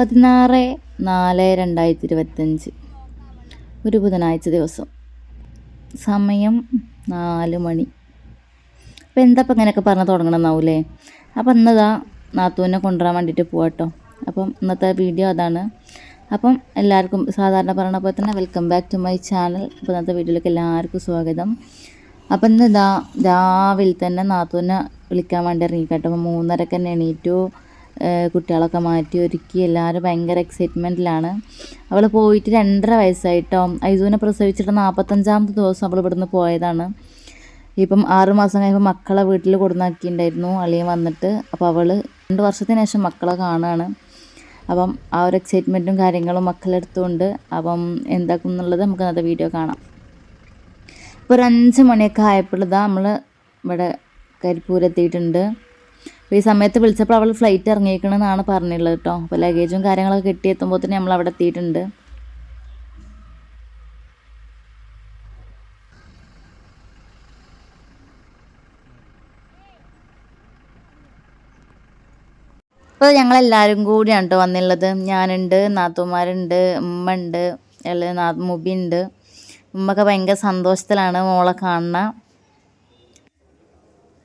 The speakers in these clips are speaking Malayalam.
പതിനാറ് നാല് രണ്ടായിരത്തി ഇരുപത്തഞ്ച് ഒരു ബുധനാഴ്ച ദിവസം. സമയം നാല് മണി. അപ്പോൾ എന്താ ഇപ്പം ഇങ്ങനെയൊക്കെ പറഞ്ഞ് തുടങ്ങണമെന്നാവൂലേ അപ്പം ഇന്നതാ നാത്തൂനെ കൊണ്ടുവരാൻ വേണ്ടിയിട്ട് പോവാട്ടോ അപ്പം ഇന്നത്തെ വീഡിയോ അതാണ്. അപ്പം എല്ലാവർക്കും സാധാരണ പറയണ പോലെ തന്നെ welcome back to my channel. അപ്പോൾ ഇന്നത്തെ വീഡിയോയിലേക്ക് എല്ലാവർക്കും സ്വാഗതം. അപ്പം ഇന്ന് ഇതാ രാവിലെ തന്നെ നാത്തൂനെ വിളിക്കാൻ വേണ്ടി ഇറങ്ങിക്കട്ടോ. അപ്പോൾ മൂന്നരക്ക് തന്നെ എണീറ്റു. കുട്ടികളൊക്കെ മാറ്റി ഒരുക്കി എല്ലാവരും ഭയങ്കര എക്സൈറ്റ്മെന്റിലാണ് അവൾ പോയിട്ട് രണ്ടര വയസ്സായിട്ടോ ഐസൂനെ പ്രസവിച്ചിട്ട് നാൽപ്പത്തഞ്ചാമത്തെ ദിവസം അവൾ ഇവിടുന്ന് പോയതാണ്. ഇപ്പം ആറ് മാസം കഴിയുമ്പോൾ മക്കളെ വീട്ടിൽ കൊടുന്നാക്കിയിട്ടുണ്ടായിരുന്നു അളിയൻ വന്നിട്ട്. അപ്പോൾ അവൾ രണ്ട് വർഷത്തിന് ശേഷം മക്കളെ കാണുകയാണ് അപ്പം ആ ഒരു എക്സൈറ്റ്മെന്റും കാര്യങ്ങളും മക്കളെടുത്തുകൊണ്ട് അപ്പം എന്താക്കും എന്നുള്ളത് നമുക്ക് അന്നത്തെ വീഡിയോ കാണാം. ഇപ്പോൾ ഒരു അഞ്ച് മണിയൊക്കെ ആയപ്പോൾ ഇതാ നമ്മൾ ഇവിടെ കരിപ്പൂർ എത്തിയിട്ടുണ്ട് അപ്പോൾ ഈ സമയത്ത് വിളിച്ചപ്പോൾ അവൾ ഫ്ലൈറ്റ് ഇറങ്ങിയിരിക്കണമെന്നാണ് പറഞ്ഞുള്ളത് കേട്ടോ അപ്പോൾ ലഗേജും കാര്യങ്ങളൊക്കെ കിട്ടിയെത്തുമ്പോൾ തന്നെ നമ്മൾ അവിടെ എത്തിയിട്ടുണ്ട്. അപ്പോൾ ഞങ്ങളെല്ലാവരും കൂടിയാണ് കേട്ടോ വന്നുള്ളത്. ഞാനുണ്ട് നാത്തുമാരുണ്ട് ഉമ്മ ഉണ്ട് മുബി ഉണ്ട് ഉമ്മക്ക് ഭയങ്കര സന്തോഷത്തിലാണ് മോളെ കാണുന്ന.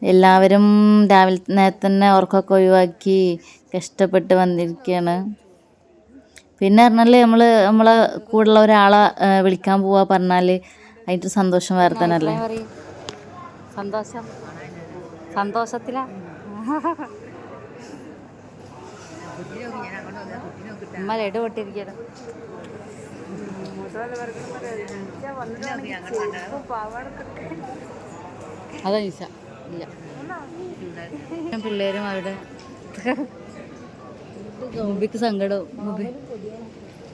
എല്ലാവരും രാവിലെ നേരത്തെ തന്നെ ഉറക്കമൊക്കെ ഒഴിവാക്കി കഷ്ടപ്പെട്ട് വന്നിരിക്കുകയാണ്. പിന്നെ പറഞ്ഞാൽ നമ്മൾ നമ്മളെ കൂടെയുള്ള ഒരാളെ വിളിക്കാൻ പോവാ പറഞ്ഞാൽ അതിന്റെ സന്തോഷം വേറെ തന്നെ അല്ലേ? സന്തോഷം. സന്തോഷത്തിലാ. ലഡു അതാ നിസ ഇല്ല. പിള്ളേരും അവിടെ മുബിക്ക് സങ്കടവും മുബി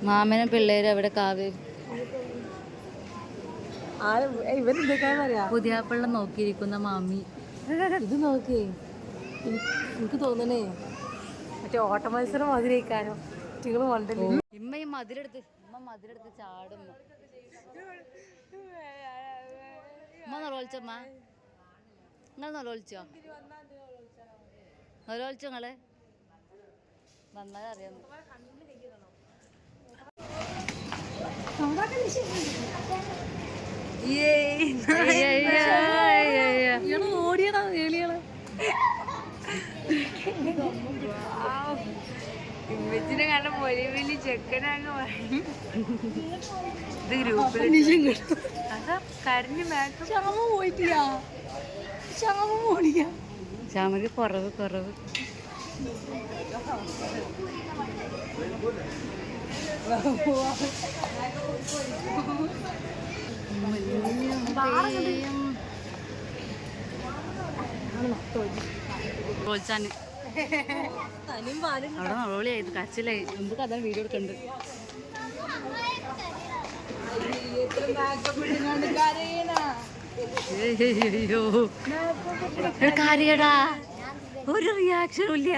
മാമനും പിള്ളേരും അവിടെ കാവ്യം പുതിയാപ്പിള്ള നോക്കിയിരിക്കുന്ന മാമി. ഇത് നോക്കേ. എനിക്ക് തോന്നണേ. മറ്റേ ഓട്ട മത്സരം മാതിരിക്കാനോ നിങ്ങൾ മണ്ടല്ലേ ഇമ്മ ഈ മധുരെടുത്ത് ഇമ്മ മധുരെടുത്ത് ചാടും ഉമ്മ നൊലോളിച്ചമ്മ നിങ്ങൾ നൊലോളിച്ചോ നൊലോളിച്ചോ നിങ്ങൾ. വന്നാൽ അറിയാം ഓടിയടാ ഇമ്മച്ചിനെ കണ്ട വലിയ വലിയ ചെക്കനാന്ന് പറയും. ഇത് ഗ്രൂപ്പിൽ അതാ കരഞ്ഞു മാക്കം ക്ഷമ പോയിട്ടില്ല. ക്ഷമ പോണില്ല ശ്യാമക്ക് കുറവ് കുറവ്. പ്രോത്സാഹന അവിടെ നൊളോളിയായി കച്ചിലായി നമുക്ക് അതാണ് വീഡിയോ എടുക്കണ്ട്. അയ്യോ. കാര്യടാ ഒരു റിയാക്ഷനും ഇല്ല.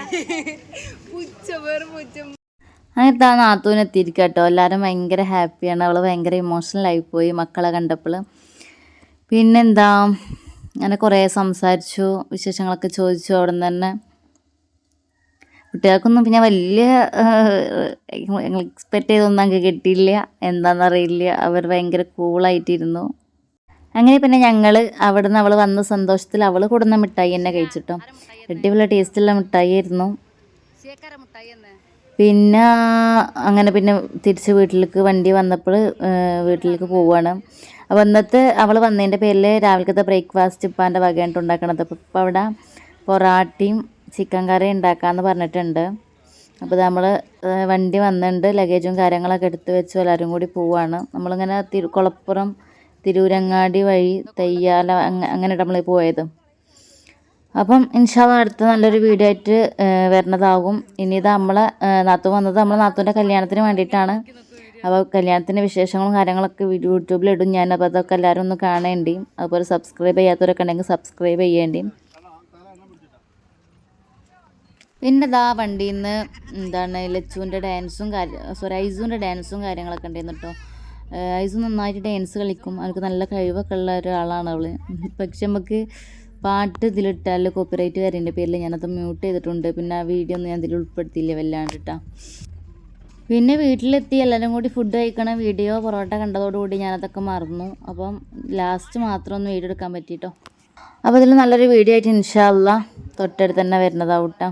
നാത്തൂന് എത്തിയിരിക്കട്ടോ. എല്ലാവരും ഭയങ്കര ഹാപ്പിയാണ് അവൾ ഭയങ്കര ഇമോഷണൽ പോയി മക്കളെ കണ്ടപ്പോൾ പിന്നെന്താ? അങ്ങനെ കുറേ സംസാരിച്ചു വിശേഷങ്ങളൊക്കെ ചോദിച്ചു അവിടെ നിന്ന് തന്നെ. കുട്ടികൾക്കൊന്നും പിന്നെ വലിയ എക്സ്പെക്റ്റ് ചെയ്തൊന്നും അങ്ങ് കിട്ടിയില്ല. എന്താണെന്നറിയില്ല അവർ ഭയങ്കര കൂളായിട്ടിരുന്നു അങ്ങനെ പിന്നെ ഞങ്ങൾ അവിടെ നിന്ന് അവൾ വന്ന സന്തോഷത്തിൽ അവൾ കൊടുന്ന മിഠായി തന്നെ കഴിച്ചിട്ടോ. അടിപൊളി ടേസ്റ്റുള്ള മിഠായി ആയിരുന്നു പിന്നെ അങ്ങനെ പിന്നെ തിരിച്ച് വീട്ടിലേക്ക് വണ്ടി വന്നപ്പോൾ വീട്ടിലേക്ക് പോവുകയാണ് അപ്പോൾ ഇന്നത്തെ അവൾ വന്നതിന്റെ പേരിൽ രാവിലത്തെ ബ്രേക്ക്ഫാസ്റ്റ് ഇപ്പാന്റെ വകയായിട്ട് ഉണ്ടാക്കണത്. അപ്പോൾ ഇപ്പം അവിടെ പൊറാട്ടയും ചിക്കൻ കറി ഉണ്ടാക്കാമെന്ന് പറഞ്ഞിട്ടുണ്ട്. അപ്പോൾ നമ്മൾ വണ്ടി വന്നിട്ടുണ്ട് ലഗേജും കാര്യങ്ങളൊക്കെ എടുത്ത് വെച്ച് എല്ലാവരും കൂടി പോവുകയാണ് നമ്മളിങ്ങനെ തിരു കുളപ്പുറം തിരൂരങ്ങാടി വഴി തയ്യാല അങ്ങ അങ്ങനെ നമ്മൾ പോയത്. അപ്പം ഇൻഷാല്ല അടുത്ത നല്ലൊരു വീഡിയോ ആയിട്ട് വരുന്നതാകും ഇനി ഇത് നമ്മളെ നാത്തു വന്നത് നമ്മളെ നാത്തുവിന്റെ കല്യാണത്തിന് വേണ്ടിയിട്ടാണ്. അപ്പോൾ കല്യാണത്തിന്റെ വിശേഷങ്ങളും കാര്യങ്ങളൊക്കെ വീഡിയോ യൂട്യൂബിലിടും ഞാൻ. അപ്പോൾ അതൊക്കെ എല്ലാവരും ഒന്ന് കാണേണ്ടി. അതുപോലെ സബ്സ്ക്രൈബ് ചെയ്യാത്തവരൊക്കെ ഉണ്ടെങ്കിൽ സബ്സ്ക്രൈബ് ചെയ്യേണ്ടി. പിന്നെ ഇതാ വണ്ടിയിൽ നിന്ന് എന്താണ് ലച്ചുവിന്റെ ഡാൻസും കാര്യം ഐസുവിന്റെ ഡാൻസും കാര്യങ്ങളൊക്കെ ഉണ്ടായിരുന്നു കേട്ടോ. ഐസു നന്നായിട്ട് ഡാൻസ് കളിക്കും. അവൾക്ക് നല്ല കഴിവൊക്കെ ഉള്ള ഒരാളാണ് അവൾ പക്ഷെ നമുക്ക് പാട്ട് ഇതിലിട്ടാൽ കോപ്പിറൈറ്റ് കാര്യന്റെ പേരിൽ ഞാനത് മ്യൂട്ട് ചെയ്തിട്ടുണ്ട്. പിന്നെ ആ വീഡിയോ ഒന്നും ഞാൻ ഇതിൽ ഉൾപ്പെടുത്തിയില്ല വല്ലാണ്ട് കേട്ടോ പിന്നെ വീട്ടിലെത്തി എല്ലാവരും കൂടി ഫുഡ് കഴിക്കണ വീഡിയോ പൊറോട്ട കണ്ടതോടുകൂടി ഞാനതൊക്കെ മറന്നു. അപ്പം ലാസ്റ്റ് മാത്രം ഒന്ന് വീഡിയോ എടുക്കാൻ പറ്റിയിട്ടോ അപ്പോൾ ഇതിൽ നല്ലൊരു വീഡിയോ ആയിട്ട് ഇൻഷാല്ല തൊട്ടടുത്ത് തന്നെ വരുന്നതാവട്ടോ.